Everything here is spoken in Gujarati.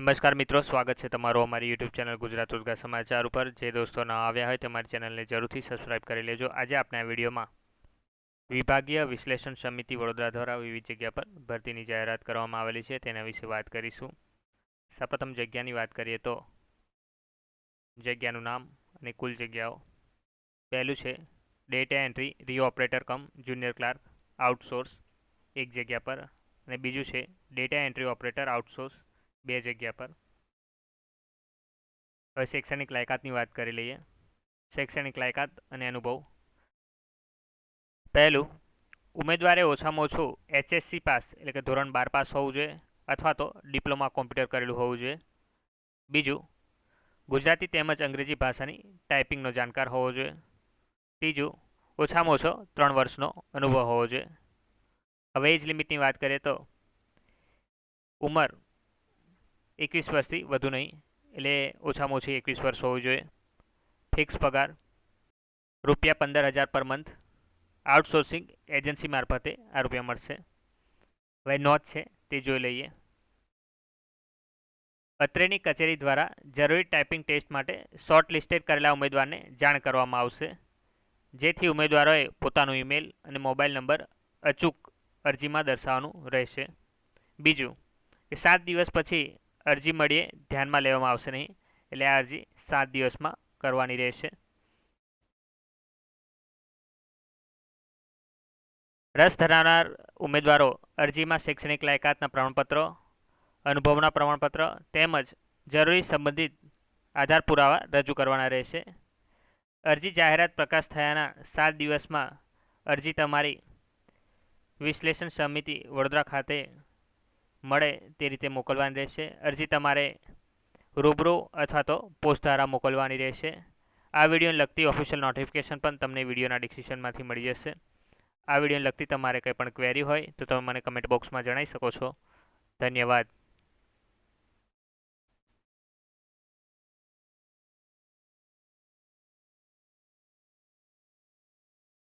નમસ્કાર મિત્રો, સ્વાગત છે તમારું અમારી યુટ્યુબ ચેનલ ગુજરાત રોજગાર સમાચાર ઉપર. જે દોસ્તો ન આવ્યા હોય તમારી ચેનલને જરૂરથી સબસ્ક્રાઇબ કરી લેજો. આજે આપણે આ વિડીયોમાં વિભાગીય વિશ્લેષણ સમિતિ વડોદરા દ્વારા વિવિધ જગ્યા પર ભરતીની જાહેરાત કરવામાં આવેલી છે. તેના વિશે વાત કરીશું. સૌપ્રથમ જગ્યાની વાત કરીએ તો જગ્યાનું નામ અને કુલ જગ્યાઓ. પહેલું છે ડેટા એન્ટ્રી રી operator cum junior clerk outsource એક જગ્યા પર. અને બીજું છે ડેટા એન્ટ્રી ઓપરેટર આઉટસોર્સ બે જગ્યા પર. હવે શૈક્ષણિક લાયકાતની વાત કરી લઈએ. શૈક્ષણિક લાયકાત અને અનુભવ. પહેલું, ઉમેદવારે ઓછામાં ઓછું એચએસસી પાસ એટલે કે ધોરણ બાર પાસ હોવું જોઈએ અથવા તો ડિપ્લોમા કોમ્પ્યુટર કરેલું હોવું જોઈએ. બીજું, ગુજરાતી તેમજ અંગ્રેજી ભાષાની ટાઈપિંગનો જાણકાર હોવો જોઈએ. ત્રીજું, ઓછામાં ઓછો ત્રણ વર્ષનો અનુભવ હોવો જોઈએ. હવે એજ લિમિટની વાત કરીએ તો, ઉંમર એકવીસ વર્ષથી વધુ નહીં, એટલે ઓછામાં ઓછી એકવીસ વર્ષ હોવું જોઈએ. ફિક્સ પગાર રૂપિયા પંદર હજાર પર મંથ. આઉટસોર્સિંગ એજન્સી મારફતે આ રૂપિયા મળશે. હવે નોંધ છે, તે જોઈ લઈએ. અત્રેની કચેરી દ્વારા જરૂરી ટાઈપિંગ ટેસ્ટ માટે શોર્ટ લિસ્ટેડ કરેલા ઉમેદવારને જાણ કરવામાં આવશે. જેથી ઉમેદવારોએ પોતાનું ઈમેલ અને મોબાઈલ નંબર અચૂક અરજીમાં દર્શાવવાનું રહેશે. બીજું કે સાત દિવસ પછી અરજી મળીએ. ધ્યાનમાં લેવામાં આવશે નહીં. એટલે આ અરજી સાત દિવસમાં કરવાની રહેશે. રસ ધરાવનાર ઉમેદવારો, અરજીમાં શૈક્ષણિક લાયકાતના પ્રમાણપત્રો, અનુભવના પ્રમાણપત્ર તેમજ જરૂરી સંબંધિત આધાર પુરાવા રજૂ કરવાના રહેશે. અરજી જાહેરાત પ્રકાશ થયાના સાત દિવસમાં અરજી તમારી વિશ્લેષણ સમિતિ વડોદરા ખાતે મળે તે રીતે મોકલવાની રહેશે. અરજી તમારે રૂબરૂ અથવા તો પોસ્ટ દ્વારા મોકલવાની રહેશે. આ વિડીયોને લગતી ઓફિશિયલ નોટિફિકેશન પણ તમને વિડીયોના ડિસ્ક્રિપ્શનમાંથી મળી જશે. આ વિડીયોને લગતી તમારે કંઈ પણ ક્વેરી હોય તો તમે મને કમેન્ટ બોક્સમાં જણાવી શકો છો. ધન્યવાદ.